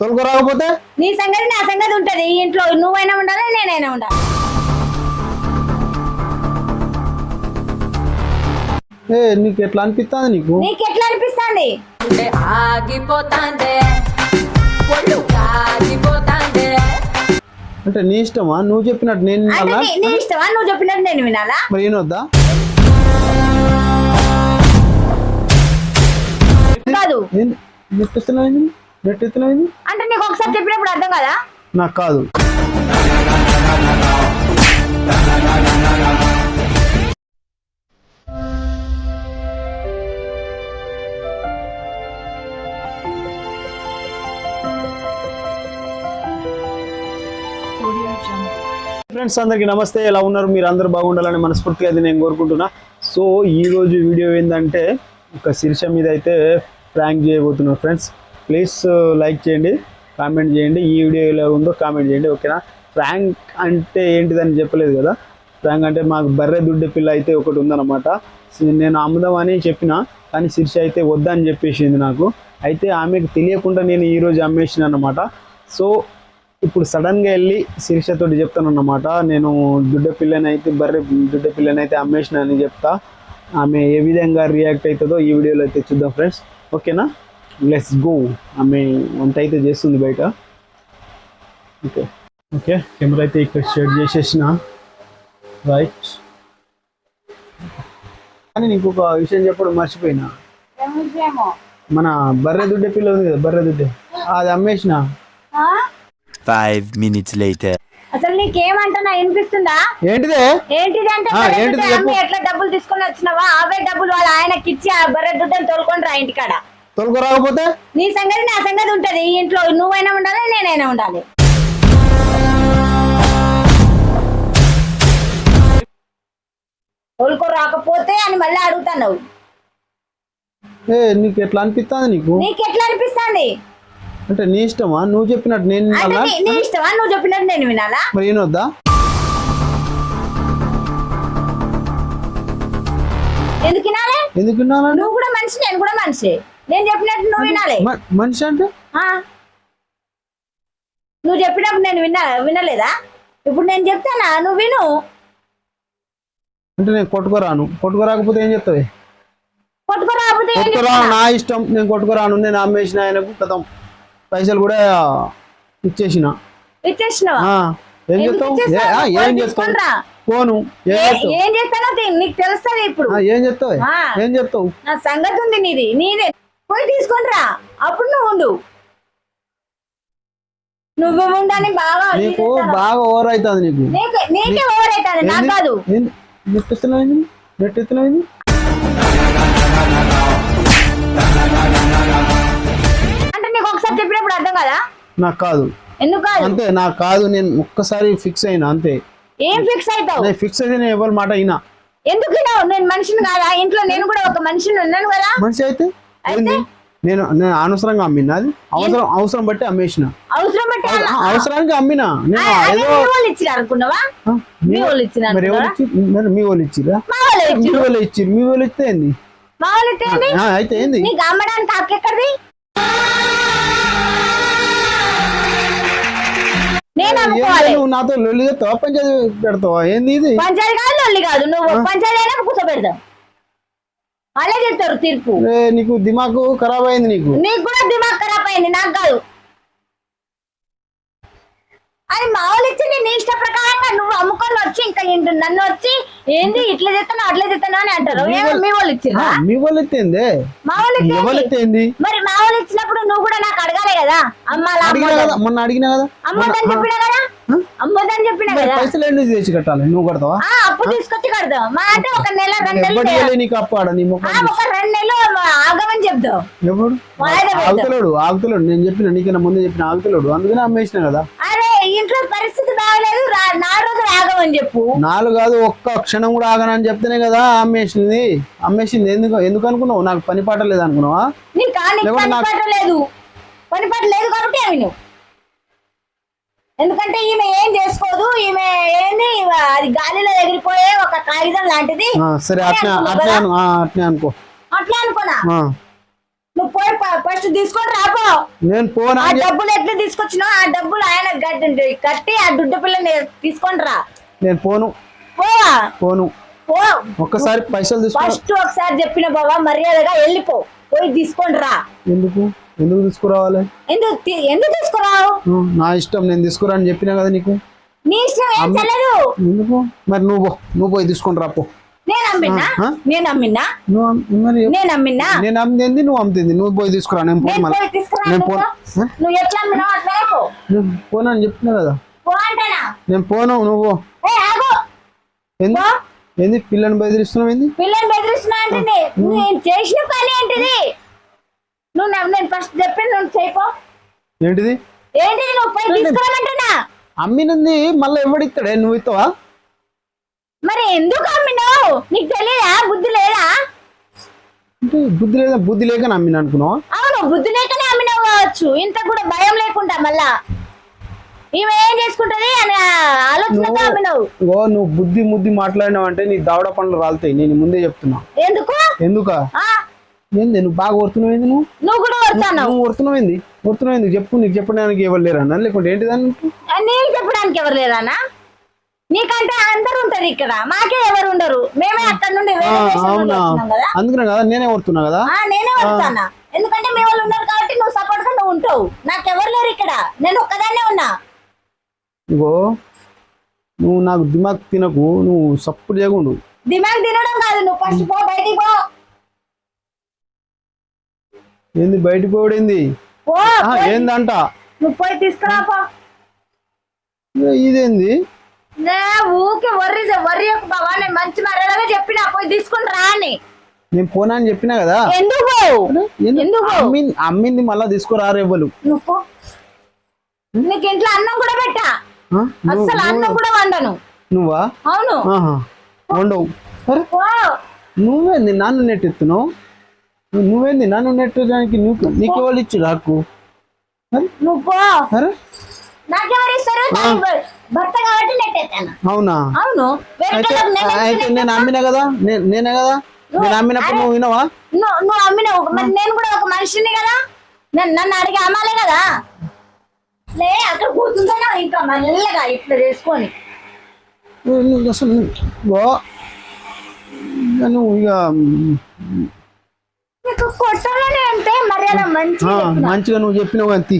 తొలగ రాకపోతే? నీ సంగతి నా సంగతి ఉంటది. ఈ ఇంట్లో నువ్వైనా ఉండాలి నేనైనా ఉండాలి. ఏ నీకు ఎట్లా అనిపిస్తుంది నీకు? నీకు ఎట్లా అనిపిస్తుంది ఆగిపోతాందే. ఒళ్ళు అంటే నీ ఇష్టమా? నువ్వు చెప్పినట్టు నేను అంటే వినాలా? నీ- నీ ఇష్టమా? నువ్వు చెప్పినట్టు నేను వినాలా? మరి ఏనొద్దా కాదు. నెట్ ఎత్తునైంది అంటే నీకు ఒకసారి చెప్పినప్పుడు అర్థం కదా? నాకు కాదు. ఫ్రెండ్స్ అందరికీ నమస్తే. ఎలా ఉన్నారు? మీరు అందరూ బాగుండాలని మనస్ఫూర్తిగా అది నేను కోరుకుంటున్నా. సో ఈ రోజు వీడియో ఏంటంటే ఒక శీర్ష మీద అయితే ప్రాంక్ చేయబోతున్నాను ఫ్రెండ్స్ ప్లీజ్ uh, లైక్ చేయండి కామెంట్ చేయండి. ఈ వీడియో ఎలా ఉందో కామెంట్ చేయండి ఓకేనా? ఫ్రాంక్ అంటే ఏంటిదని చెప్పలేదు కదా? ఫ్రాంక్ అంటే మాకు బర్రె దుడ్డ పిల్ల అయితే ఒకటి ఉందన్నమాట. సో నేను అమ్ముదామని చెప్పిన కానీ శీర్ష అయితే వద్దని చెప్పేసింది నాకు. అయితే ఆమెకు తెలియకుండా నేను ఈరోజు అమ్మేసిన అనమాట సో ఇప్పుడు సడన్గా వెళ్ళి శీర్షతోటి చెప్తాను అన్నమాట నేను దుడ్డ పిల్లనైతే బర్రె దుడ్డ పిల్లనైతే అమ్మేసిన అని చెప్తా. ఆమె ఏ విధంగా రియాక్ట్ అవుతుందో ఈ వీడియోలో అయితే చూద్దాం ఫ్రెండ్స్ ఓకేనా? లెట్స్ గో ఆమె వంట అయితే చేస్తుంది బయట. ఓకే ఓకే కెమెరా అయితే ఇక్కడ షేర్ చేసేసిన. రైట్ కానీ నీకు ఒక విషయం చెప్పడం మర్చిపోయినా. మన బర్రె దుడ్డ పిల్ల ఉంది కదా బర్రె దుడ్డ. అది అమ్మేసిన. minutes later. అసలు నీకేమంటున్నా? వినిపిస్తుందా? ఏంటిదే? ఏంటిది అంటే ఎట్లా డబ్బులు తీసుకొని వచ్చినావా? అవే డబ్బులు వాళ్ళ ఆయనకి ఇచ్చి ఆ బర్రె దుడ్డని తోలుకొని రా ఇంటికాడ. తొలగ రాకపోతే? నీ సంగతి నా సంగతి ఉంటది. ఈ ఇంట్లో నువ్వైనా ఉండాలి నేనైనా ఉండాలి. తోలుకో రాకపోతే అని మళ్ళీ అడుగుతున్నావు. ఏ నీకు ఎట్లా అనిపిస్తుంది నీకు? నీకు ఎట్లా అనిపిస్తుంది? అంటే నీ ఇష్టమా? నువ్వు చెప్పినట్టు నేను అంటే వినాలా? నీ- నీ ఇష్టమా? నువ్వు చెప్పినట్టు నేను వినాలా? మరి ఏనొద్దా ఎందుకు వినాలి? ఎందుకు నువ్వు కూడా మనిషి నేను కూడా మనిషి. నేను చెప్పినట్టు నువ్వు వినాలి. మనిషి అంటే? ఆ. నువ్వు చెప్పినప్పుడు నేను విన్నా వినలేదా? ఇప్పుడు నేను చెప్తానా? నువ్వు విను. అంటే నేను కొట్టుకోరాను. కొట్టుకోరాకపోతే ఏం చెప్తావి? కొట్టుకోరాను? నా ఇష్టం. నేను కొట్టుకోరాను. నేను అమ్మేసిన ఆయనకు కథం. పైసలు కూడా ఇచ్చేసిన. ఏం చెప్తావు? ఏ-. పోను ఏం చేస్తానో నీకు తెలుస్తుంది ఇప్పుడు. ఏం చెప్తావు. ఏం చెప్తావు? నా సంగతి ఉంది నీది. నీదే. పోయి తీసుకొని రా అప్పుడు నువ్వు ఉండు. నువ్వు ఉండని బాగా నీకు. బాగా ఓవర్ అవుతుంది నీకు. నీకు ఓవర్ అవుతుంది. నాకు కాదు. నెట్ ఎత్తునైంది నెట్ ఎత్తునైంది అంటే నీకు ఒకసారి చెప్పినప్పుడు అర్థం కదా? నాకు కాదు. ఎందుకు కాదు? అంతే నాకు కాదు. నేను ఒక్కసారి ఫిక్స్ అయినా అంతే. ఏం ఫిక్స్ అవుతావు? నేను ఫిక్స్ అయితే నేను ఎవరి మాట అయినా. ఎందుకు? నేను మనిషిని కాదా? ఇంట్లో నేను కూడా ఒక మనిషిని ఉన్నాను కదా. మనిషి అయితే? నేను నేను అనవసరంగా అమ్మినా? అది అవసరం అవసరం బట్టి అమ్మేసిన. అవసరం బట్టి అవసరానికి అమ్మినా? నేను ఏదో మీ వాళ్ళు అనుకున్నావా? ఆ, మీ వాళ్ళు ఇచ్చినారు మరి ఎవరు ఇచ్చి మరి మీ వాళ్ళు ఇచ్చిరా మా వాళ్ళు మీ ఇచ్చిరు వాళ్ళు ఇచ్చిరు మీ వాళ్ళు ఇస్తే ఏంది? అయితే ఏంది? నీకు అమ్మడానికి హక్కు ఎక్కడిది? నేను నువ్వు నాతో లొల్లి పెడతావా? ఏంది ఇది? పంచాయతీ కాదు లొల్లి కాదు. నువ్వు పంచాయతీ అయినా కూర్చోబెడతావు. వాళ్ళే చెప్తారు తీర్పు. నీకు దిమాకు ఖరాబ్ అయింది నీకు? నీకు కూడా దిమాగ్ ఖరాబ్ అయింది నాకు కాదు. అది మా వాళ్ళు ఇచ్చి నీ ఇష్ట ప్రకారంగా నువ్వు అమ్ముకొని వచ్చి ఇంకా ఏంటి? నన్ను వచ్చి ఏంది ఇట్లా చేస్తాను అట్లా చేస్తాను అని అంటారు. మీ వాళ్ళు మీ వాళ్ళు ఏంది? మా వాళ్ళు ఏంది? మరి మా వాళ్ళు ఇచ్చినప్పుడు నువ్వు కూడా నాకు అడగాలి కదా? అమ్మాలా అడిగినా మొన్న అడిగినా కదా? చెప్పినా కదా? చెప్పినా పైసలు ఎందుకు కట్టాలి? నువ్వు కడతావా? అప్పు తీసుకొచ్చి కడదాం మా అంటే ఒక నెల రెండు నెలలు. నీకు నీ ఒక రెండు నెలలు ఆగమని చెప్తావు. ఎవడు. ఆగుతలేడు ఆగుతలేడు. నేను చెప్పిన నీకన్నా ముందే చెప్పిన ఆగుతలేడు. అందుకనే అమ్మేసిన కదా. ఇంట్లో పరిస్థితి బాగలేదు. నాలుగు రోజులు ఆగమని చెప్పు. నాలుగు కాదు ఒక్క క్షణం కూడా ఆగనని చెప్తేనే కదా అమ్మేసింది. అమ్మేసింది. ఎందుకు ఎందుకు అనుకున్నావు? నాకు పని పాట లేదు అనుకున్నావా లేదు. పని పాట లేదు కాబట్టి నువ్వు? ఎందుకంటే ఈమె ఏం చేసుకోదు. ఈమె ఏంది? అది గాలిలో ఎగిరిపోయే ఒక కాగితం లాంటిది. సరే? అను ఆ, అట్నే అనుకో. అట్లా అనుకోనా? నువ్వు పోయి ఫస్ట్ తీసుకొని రాపో నేను పోనా ఆ డబ్బులు ఎట్లా తీసుకొచ్చినావు? ఆ డబ్బులు ఆయన కట్టి ఆ దుడ్డు పిల్లని తీసుకొని రా. నేను పోను. పోవా? పోను. పో. ఒక్కసారి పైసలు తీసుకురా. ఫస్ట్ ఒకసారి చెప్పిన బాబా మర్యాదగా వెళ్ళిపో. పోయి తీసుకొని రా. ఎందుకు? ఎందుకు తీసుకురావాలి? ఎందుకు ఎందుకు తీసుకురావు? నా ఇష్టం నేను తీసుకురా అని చెప్పినా కదా నీకు? నీ ఇష్టం ఏం తెలియదు ఎందుకు? మరి నువ్వు నువ్వు పోయి తీసుకొని రా పో. నేను అమ్మినా? నేను అమ్మినా నేను అమ్మినా నేను అమ్మింది నువ్వు అమ్ముతుంది నువ్వు పోయి తీసుకురా నేను పోను నేను నువ్వు పోను పో. నువ్వు. ఎట్లా అమ్మినావు అట్లా పో నేను పోను అని చెప్పినా కదా. నేను పోను నువ్వు ఏంది? పిల్లని బెదిరిస్తున్నావు ఏంది? పిల్లని బెదిరిస్తున్నా అంటే నేను చేసిన పని ఏంటిది? నువ్వు నేను ఫస్ట్ చెప్పి నువ్వు చేయిపో ఏంటిది? ఏంటిది నువ్వు పోయి తీసుకురామంటున్నా? అమ్మినది మళ్ళీ ఎవడిస్తాడే? నువ్వు ఇస్తావా? మరి ఎందుకు అమ్మినావు నీకు తెలియదా? బుద్ధి లేదా? అంటే బుద్ధి లేదా? బుద్ధి లేక అమ్మిన అనుకున్నావా? అవును బుద్ధి లేకనే అమ్మినావు కావచ్చు. ఇంత కూడా భయం లేకుండా మళ్ళా. ఈమె ఏం చేసుకుంటది అని ఆలోచనతో అమ్మినావు ఓ నువ్వు బుద్ధి ముద్ది మాట్లాడినావు అంటే నీ దావడ పండ్లు రాలుతాయి. నేను ముందే చెప్తున్నా. ఎందుకు? ఎందుకా? ఏంది నువ్వు బాగా కొడుతున్నావు ఏంది నువ్వు? నువ్వు కూడా వస్తాను నువ్వు కొడుతున్నావు ఏంది? కొడుతున్నావు ఏంది? చెప్పు నీకు చెప్పడానికి ఎవరు లేరన్నా? లేకుంటే ఏంటి దాన్ని నీకు చెప్పడానికి ఎవరు లేరానా నీకంటే అందరు ఉంటారు ఇక్కడ. మాకే ఎవరు ఉండరు. మేమే అక్కడ నుండి ఆ, వేరే దేశం నుండి అవునా? వచ్చినాం కదా. అందుకనే కదా నేనే కొడుతున్నా కదా? ఆ నేనే వస్తానా ఎందుకంటే మీ వాళ్ళు ఉన్నారు కాబట్టి నువ్వు సపోర్ట్గా నువ్వు ఉంటావు. నాకెవరు లేరు ఇక్కడ. నేను ఒక్కదాన్నే ఉన్నా. ఇగో నువ్వు నాకు దిమాగ్ తినకు నువ్వు సప్పుడు చేయకుండు. దిమాగ్ తినడం కాదు. నువ్వు ఫస్ట్ పో బయటికి పో. ఏంది బయటికి పోవడేంది? పో ఏందంట? నువ్వు పోయి తీసుకురా పో. ఏ, ఇదేంది? నే ఊకే వర్రి వర్రి యొక్క బావా నేను మంచి మర్యాదగా చెప్పినా పోయి తీసుకుని రా అని నేను పోనా అని చెప్పినా కదా? ఎందుకు? అమ్మింది అమ్మింది మళ్ళా తీసుకురారు ఎవ్వరు నువ్వు. నీకు ఇంట్లో అన్నం కూడా పెట్టా? నువ్వు- అస్సలు అన్నం కూడా వండను. నువ్వా? అవును. వండవు. నువ్వేంది నన్ను నెట్టెత్తున్నావు? నువ్వేంది నన్ను నెట్టడానికి నీకు నీకు ఎవరు ఇచ్చి అరే. నువ్వు నాకెవరు? ఇస్తారు భర్త కాబట్టి నెట్టేస్తాను. అవునా? అవును. అయితే నేను అయితే ఎందుకు నేను అమ్మినా కదా? నేనే కదా? నేను అమ్మినప్పుడు నువ్వు వినవా? నువ్వు అమ్మినావు. మరి నేను కూడా ఒక మనిషిని కదా? నన్ను నన్ను అడిగి అమ్మాలే కదా? లే అక్కడ కూర్చుంటాను ఇంకా మెల్లగా ఇట్లా చేసుకొని. అసలు నువ్వు ఇక కొట్టాలని అంటే మర్యాద మంచి ఆ, మంచిగా నువ్వు చెప్పినావు అంతి